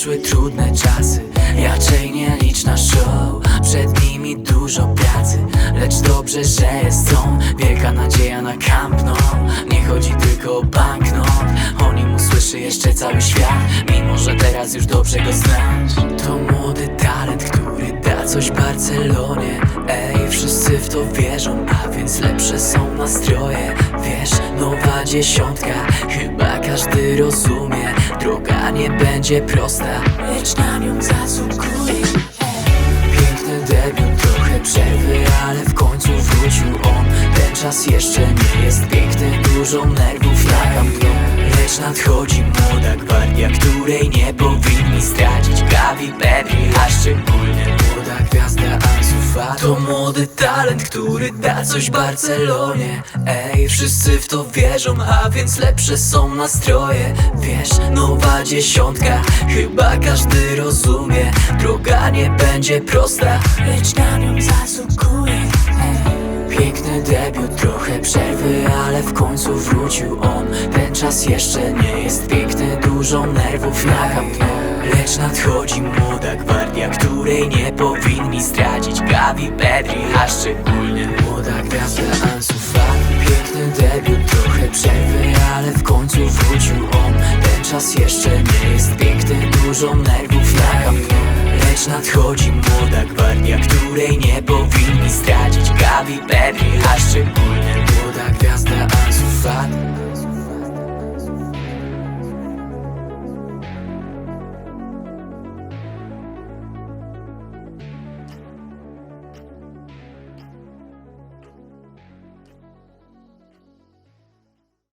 Przyszły trudne czasy, raczej nie liczna show Przed nimi dużo pracy, lecz dobrze, że jest on Wielka nadzieja na Camp Nou. Nie chodzi tylko o banknot O nim usłyszy jeszcze cały świat. Mimo, że teraz już dobrze go znasz To młody talent, który da coś Barcelonie. Ej, wszyscy w to wierzą, a więc lepsze są nastroje dziesiątka, chyba każdy rozumie Droga nie będzie prosta, lecz na nią zasługuje. Piękny debiut, trochę przerwy, ale w końcu wrócił on. Ten czas jeszcze nie jest piękny, dużo nerwów na Camp Nou Lecz nadchodzi młoda gwardia, której nie powinni stracić. Gavi, Pedri, a szczególnie To młody talent, który da coś Barcelonie. Ej, wszyscy w to wierzą, a więc lepsze są nastroje. Wiesz, nowa dziesiątka, chyba każdy rozumie. Droga nie będzie prosta, lecz na nią zasługuje. Piękny debiut, trochę przerwy, ale w końcu wrócił on. Ten czas jeszcze nie jest piękny, dużo nerwów na Nou Lecz nadchodzi młoda gwardia, nie powinni stracić Gavi, Pedri, a szczególnie młoda gwiazda Ansu Fati. Piękny debiut, trochę przerwy, ale w końcu wrócił on. Ten czas jeszcze nie jest piękny, dużo nerwów na Camp Nou Lecz nadchodzi młoda gwardia, której nie powinni stracić Gavi, Pedri, a szczególnie